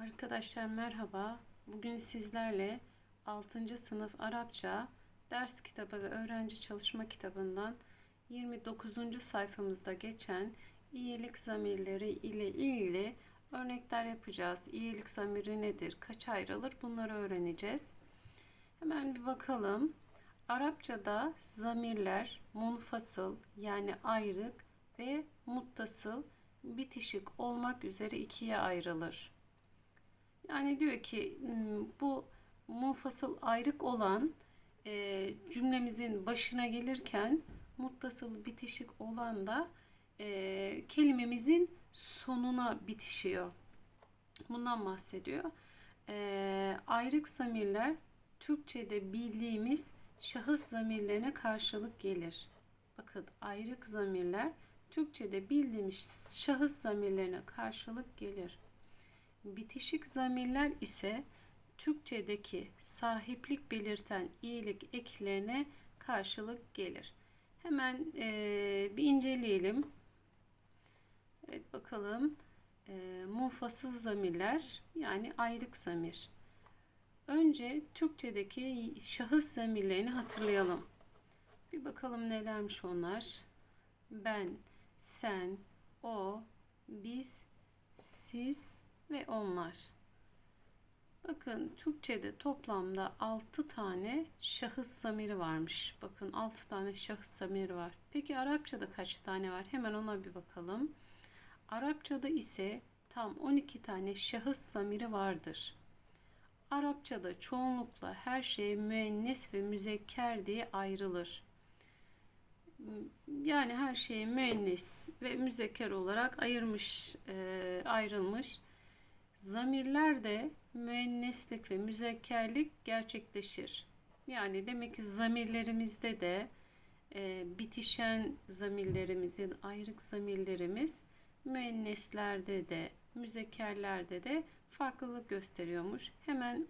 Arkadaşlar merhaba. Bugün sizlerle 6. sınıf Arapça ders kitabı ve öğrenci çalışma kitabından 29. sayfamızda geçen iyilik zamirleri ile ilgili örnekler yapacağız. İyilik zamiri nedir? Kaç ayrılır? Bunları öğreneceğiz. Hemen bir bakalım. Arapçada zamirler munfasıl yani ayrık ve muttasıl bitişik olmak üzere ikiye ayrılır. Yani diyor ki hmm, bu munfasıl ayrık olan e, cümlemizin başına gelirken muttasıl bitişik olan da e, kelimemizin sonuna bitişiyor. Bundan bahsediyor. E, ayrık zamirler Türkçe'de bildiğimiz şahıs zamirlerine karşılık gelir. Bakın ayrık zamirler Türkçe'de bildiğimiz şahıs zamirlerine karşılık gelir. Bitişik zamirler ise Türkçedeki sahiplik belirten iyilik eklerine karşılık gelir. Hemen e, bir inceleyelim. Evet bakalım. E, munfasıl zamirler yani ayrık zamir. Önce Türkçedeki şahıs zamirlerini hatırlayalım. Bir bakalım nelermiş onlar. Ben, sen, o, biz, siz, ve onlar. Bakın Türkçe'de toplamda 6 tane şahıs zamiri varmış. Bakın 6 tane şahıs zamiri var. Peki Arapçada kaç tane var? Hemen ona bir bakalım. Arapçada ise tam 12 tane şahıs zamiri vardır. Arapçada çoğunlukla her şey müennes ve müzekker diye ayrılır. Yani her şey müennes ve müzekker olarak ayırmış, e, ayrılmış. Zamirlerde müenneslik ve müzekkerlik gerçekleşir. Yani demek ki zamirlerimizde de e, bitişen zamirlerimizin ayrık zamirlerimiz müenneslerde de müzekkerlerde de farklılık gösteriyormuş. Hemen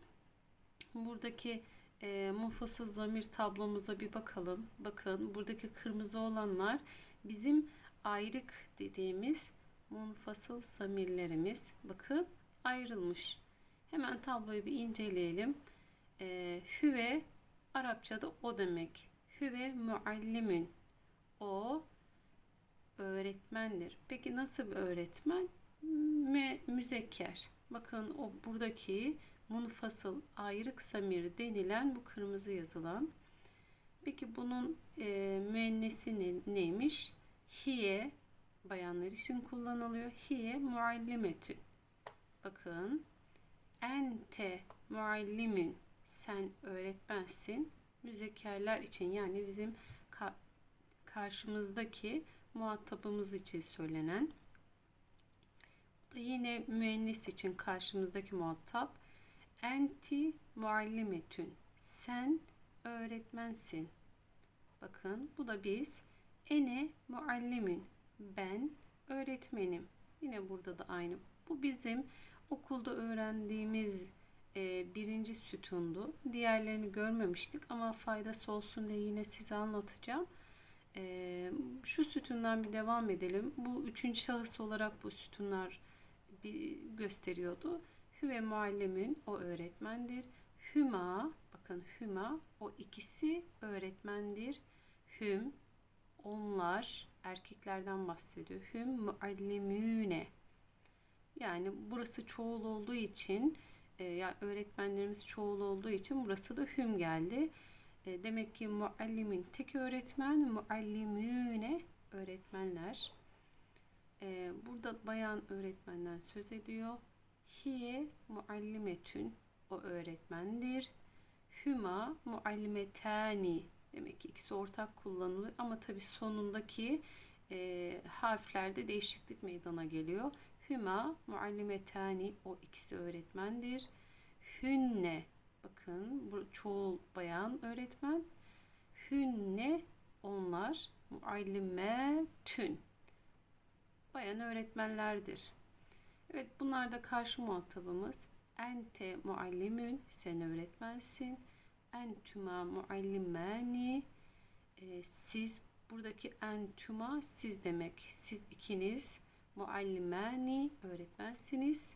buradaki e, munfasıl zamir tablomuza bir bakalım. Bakın buradaki kırmızı olanlar bizim ayrık dediğimiz munfasıl zamirlerimiz. Bakın ayrılmış. Hemen tabloyu bir inceleyelim. E, hüve Arapçada o demek. Hüve muallimin. O öğretmendir. Peki nasıl bir öğretmen? Mü, müzekker. Bakın o buradaki munfasıl ayrık samir denilen bu kırmızı yazılan. Peki bunun e, müennesi neymiş? Hiye bayanlar için kullanılıyor. Hiye muallimetün. Bakın. Ente muallimin. Sen öğretmensin. Müzekerler için yani bizim ka karşımızdaki muhatabımız için söylenen. Bu da yine müennes için karşımızdaki muhatap. Enti muallimetün. Sen öğretmensin. Bakın bu da biz. Ene muallimin. Ben öğretmenim. Yine burada da aynı. Bu bizim okulda öğrendiğimiz e, birinci sütundu. Diğerlerini görmemiştik ama faydası olsun diye yine size anlatacağım. E, şu sütundan bir devam edelim. Bu üçüncü şahıs olarak bu sütunlar bir gösteriyordu. Hüve muallimin o öğretmendir. Hüma bakın hüma o ikisi öğretmendir. Hüm onlar erkeklerden bahsediyor. Hüm muallimüne yani burası çoğul olduğu için e, yani öğretmenlerimiz çoğul olduğu için burası da hüm geldi. E, demek ki muallimin tek öğretmen, muallimüne öğretmenler. E, burada bayan öğretmenden söz ediyor. Hiye muallimetün o öğretmendir. Hüma muallimetani demek ki ikisi ortak kullanılıyor ama tabi sonundaki e, harflerde değişiklik meydana geliyor. Hüma muallimetani o ikisi öğretmendir. Hünne bakın bu çoğul bayan öğretmen. Hünne onlar muallimetün bayan öğretmenlerdir. Evet bunlar da karşı muhatabımız. Ente muallimün sen öğretmensin. Entüma muallimani e, siz buradaki entüma siz demek. Siz ikiniz muallimani öğretmensiniz.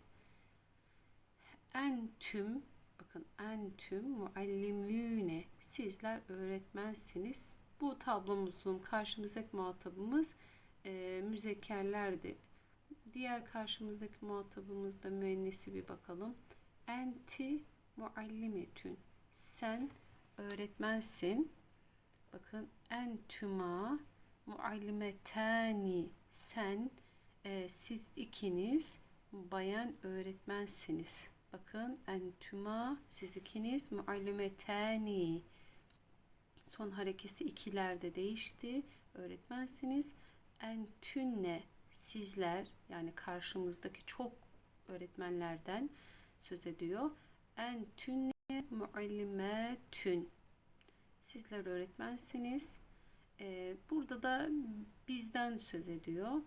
en tüm bakın en tüm muallimüne sizler öğretmensiniz. Bu tablomuzun karşımızdaki muhatabımız e, müzekkerlerdi. Diğer karşımızdaki muhatabımız da müennisi bir bakalım. Enti muallimetün. Sen öğretmensin. Bakın entüma muallimetani. Sen e, siz ikiniz bayan öğretmensiniz. Bakın entüma siz ikiniz muallimetani. Son harekesi ikilerde değişti. Öğretmensiniz. Entünne sizler yani karşımızdaki çok öğretmenlerden söz ediyor. Entünne muallimetün. Sizler öğretmensiniz. Ee, burada da bizden söz ediyor.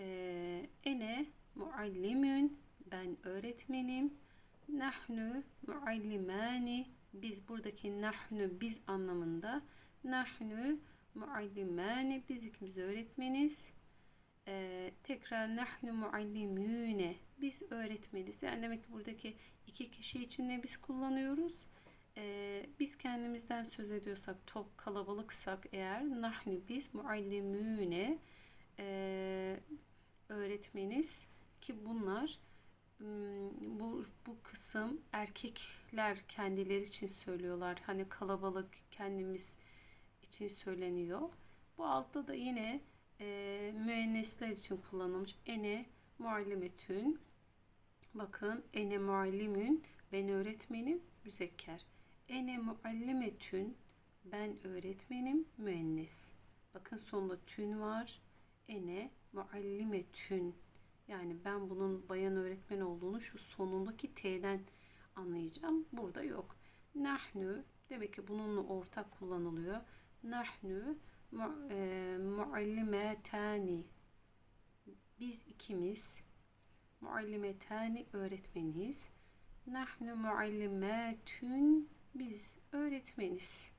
Ee, ene muallimün ben öğretmenim. Nahnu muallimani biz buradaki nahnu biz anlamında. Nahnu muallimani biz ikimiz öğretmeniz. Ee, tekrar nahnu muallimüne biz öğretmeniz. Yani demek ki buradaki iki kişi için ne biz kullanıyoruz? Ee, biz kendimizden söz ediyorsak, top kalabalıksak eğer nahnu biz muallimüne e, öğretmeniz ki bunlar bu, bu kısım erkekler kendileri için söylüyorlar. Hani kalabalık kendimiz için söyleniyor. Bu altta da yine e, müennesler için kullanılmış. Ene muallimetün. Bakın ene muallimün ben öğretmenim müzekker. Ene muallimetün ben öğretmenim müennes. Bakın sonunda tün var. Ene muallimetün. Yani ben bunun bayan öğretmen olduğunu şu sonundaki T'den anlayacağım. Burada yok. Nahnu demek ki bununla ortak kullanılıyor. Nahnu e, muallimetani biz ikimiz muallimetani öğretmeniz. Nahnu muallimetün biz öğretmeniz.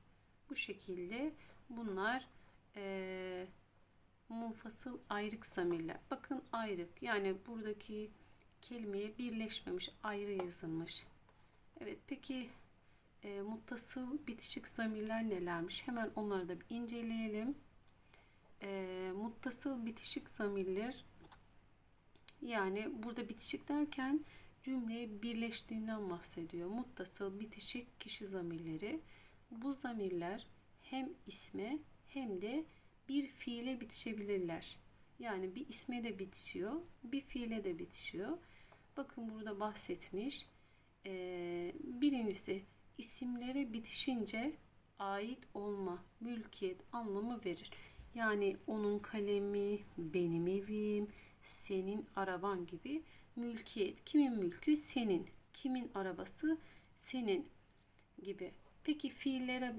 Bu şekilde bunlar eee munfasıl ayrık zamirler. Bakın ayrık yani buradaki kelimeye birleşmemiş, ayrı yazılmış. Evet peki e, muttasıl bitişik zamirler nelermiş? Hemen onları da bir inceleyelim. E, muttasıl bitişik zamirler yani burada bitişik derken cümleye birleştiğinden bahsediyor. Muttasıl bitişik kişi zamirleri. Bu zamirler hem isme hem de bir fiile bitişebilirler. Yani bir isme de bitişiyor, bir fiile de bitişiyor. Bakın burada bahsetmiş. Ee, birincisi isimlere bitişince ait olma, mülkiyet anlamı verir. Yani onun kalemi, benim evim, senin araban gibi mülkiyet. Kimin mülkü? Senin. Kimin arabası? Senin gibi. Peki fiillere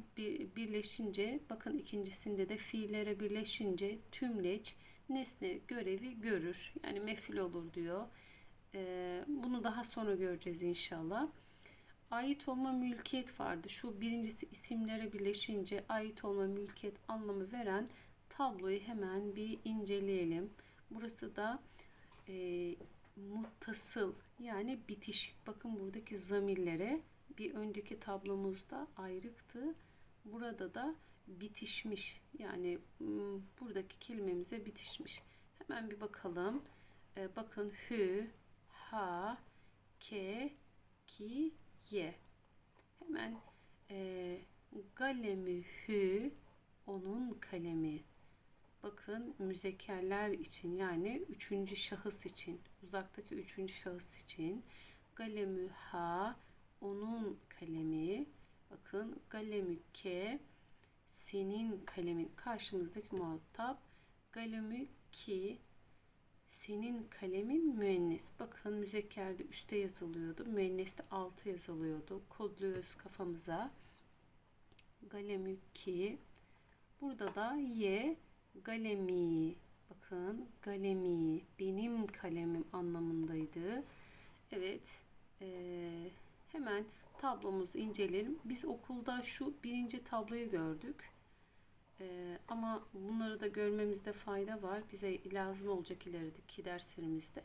birleşince bakın ikincisinde de fiillere birleşince tümleç nesne görevi görür. Yani mefil olur diyor. Ee, bunu daha sonra göreceğiz inşallah. Ait olma mülkiyet vardı. Şu birincisi isimlere birleşince ait olma mülkiyet anlamı veren tabloyu hemen bir inceleyelim. Burası da e, muttasıl yani bitişik. Bakın buradaki zamirlere bir önceki tablomuzda ayrıktı. Burada da bitişmiş. Yani buradaki kelimemize bitişmiş. Hemen bir bakalım. Ee, bakın hü, ha, ke, ki, ye. Hemen e, galemi hü, onun kalemi. Bakın müzekerler için yani üçüncü şahıs için, uzaktaki üçüncü şahıs için galemü ha, onun kalemi bakın galemü ke senin kalemin karşımızdaki muhatap galemü ki senin kalemin müennes. Bakın müzekkerde üstte yazılıyordu. Müenneste altı yazılıyordu. Kodluyoruz kafamıza. Galemü ki burada da ye galemi. Bakın galemi benim kalemim anlamındaydı. Evet. Eee Hemen tablomuzu inceleyelim. Biz okulda şu birinci tabloyu gördük. Ee, ama bunları da görmemizde fayda var. Bize lazım olacak ilerideki derslerimizde.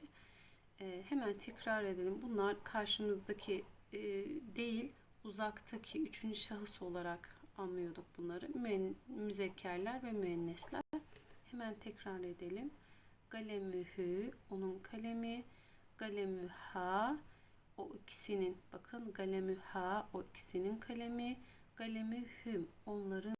Ee, hemen tekrar edelim. Bunlar karşımızdaki e, değil, uzaktaki üçüncü şahıs olarak anlıyorduk bunları. Müen- müzekkerler ve müennesler. Hemen tekrar edelim. Galemühü, onun kalemi. Galemüha, o ikisinin, bakın galemüha, o ikisinin kalemi. Galemühüm, onların